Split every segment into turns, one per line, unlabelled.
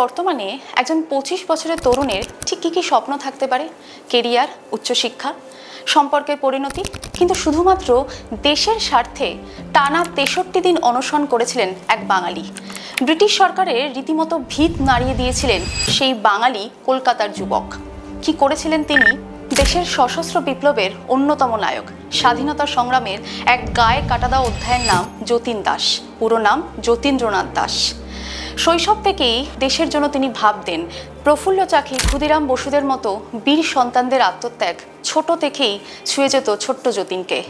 বর্তমানে একজন পঁচিশ বছরের তরুণের ঠিক কী কী স্বপ্ন থাকতে পারে? কেরিয়ার, উচ্চশিক্ষা, সম্পর্কের পরিণতি, কিন্তু শুধুমাত্র দেশের স্বার্থে টানা তেষট্টি দিন অনশন করেছিলেন এক বাঙালি। ব্রিটিশ সরকারের রীতিমতো ভিত নাড়িয়ে দিয়েছিলেন সেই বাঙালি কলকাতার যুবক। কি করেছিলেন তিনি? দেশের সশস্ত্র বিপ্লবের অন্যতম নায়ক, স্বাধীনতা সংগ্রামের এক গায়ে কাটাদা অধ্যায়ের নাম যতীন দাস। পুরো নাম যতীন্দ্রনাথ দাস। শৈশব থেকেই দেশের জন্য তিনি ভাবতেন প্রফুল্ল চাকি ক্ষুদিরাম বসুদের মতো বীর সন্তানদের আত্মত্যাগ ছোট থেকেই ছুঁয়ে যেত ছোট্ট যতীনকে।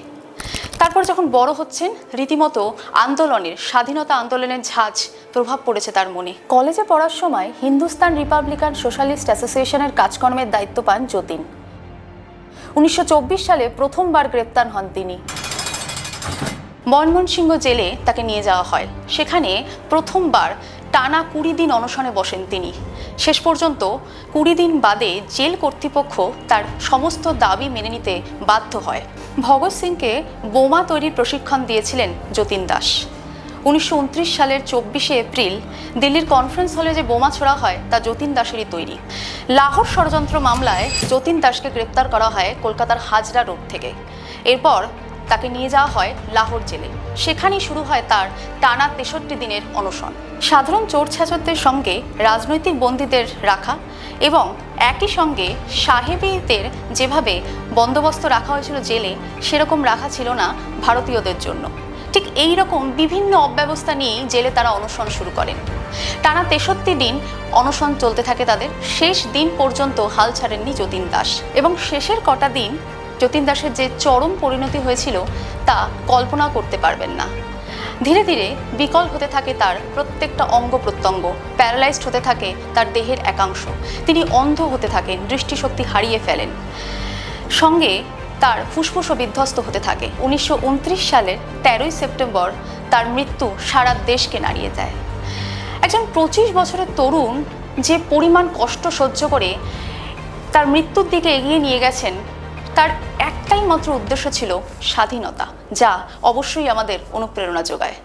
তারপর যখন বড় হচ্ছেন, রীতিমতো আন্দোলনের, স্বাধীনতা আন্দোলনের ঝাঁজ প্রভাব পড়েছে তার মনে। কলেজে পড়ার সময় হিন্দুস্তান রিপাবলিকান সোশ্যালিস্ট অ্যাসোসিয়েশনের কাজকর্মের দায়িত্ব পান যতীন। উনিশশো চব্বিশ সালে প্রথমবার গ্রেপ্তার হন তিনি। ময়মনসিংহ জেলে তাকে নিয়ে যাওয়া হয়। সেখানে প্রথমবার টানা কুড়ি দিন অনশনে বসেন তিনি। শেষ পর্যন্ত কুড়ি দিন বাদে জেল কর্তৃপক্ষ তার সমস্ত দাবি মেনে নিতে বাধ্য হয়। ভগৎ সিংকে বোমা তৈরির প্রশিক্ষণ দিয়েছিলেন যতীন দাস। উনিশশো উনত্রিশ সালের চব্বিশে এপ্রিল দিল্লির কনফারেন্স হলে যে বোমা ছোড়া হয় তা যতীন দাসেরই তৈরি। লাহোর ষড়যন্ত্র মামলায় যতীন দাসকে গ্রেপ্তার করা হয় কলকাতার হাজরা রোড থেকে। এরপর তাকে নিয়ে যাওয়া হয় লাহোর জেলে। সেখানেই শুরু হয় তার টানা তেষট্টি দিনের অনশন। সাধারণ চোর ছাচরদের সঙ্গে রাজনৈতিক বন্দীদের রাখা এবং একই সঙ্গে সাহেবীদের যেভাবে বন্দোবস্ত রাখা হয়েছিল জেলে, সেরকম রাখা ছিল না ভারতীয়দের জন্য। ঠিক এই রকম বিভিন্ন অব্যবস্থা নিয়েই জেলে তারা অনশন শুরু করেন। টানা তেষট্টি দিন অনশন চলতে থাকে তাদের। শেষ দিন পর্যন্ত হাল ছাড়েননি যতীন দাস। এবং শেষের কটা দিন যতীন দাসের যে চরম পরিণতি হয়েছিল তা কল্পনা করতে পারবেন না। ধীরে ধীরে বিকল হতে থাকে তার প্রত্যেকটা অঙ্গ প্রত্যঙ্গ, প্যারালাইজড হতে থাকে তার দেহের একাংশ, তিনি অন্ধ হতে থাকেন, দৃষ্টিশক্তি হারিয়ে ফেলেন। সঙ্গে তার ফুসফুসও বিধ্বস্ত হতে থাকে। উনিশশো উনত্রিশ সালের তেরোই সেপ্টেম্বর তার মৃত্যু সারা দেশকে নাড়িয়ে দেয়। একজন পঁচিশ বছরের তরুণ যে পরিমাণ কষ্ট সহ্য করে তার মৃত্যুর দিকে এগিয়ে নিয়ে গেছেন তার একটাই মাত্র উদ্দেশ্য ছিল স্বাধীনতা যা অবশ্যই আমাদের অনুপ্রেরণা যোগায়।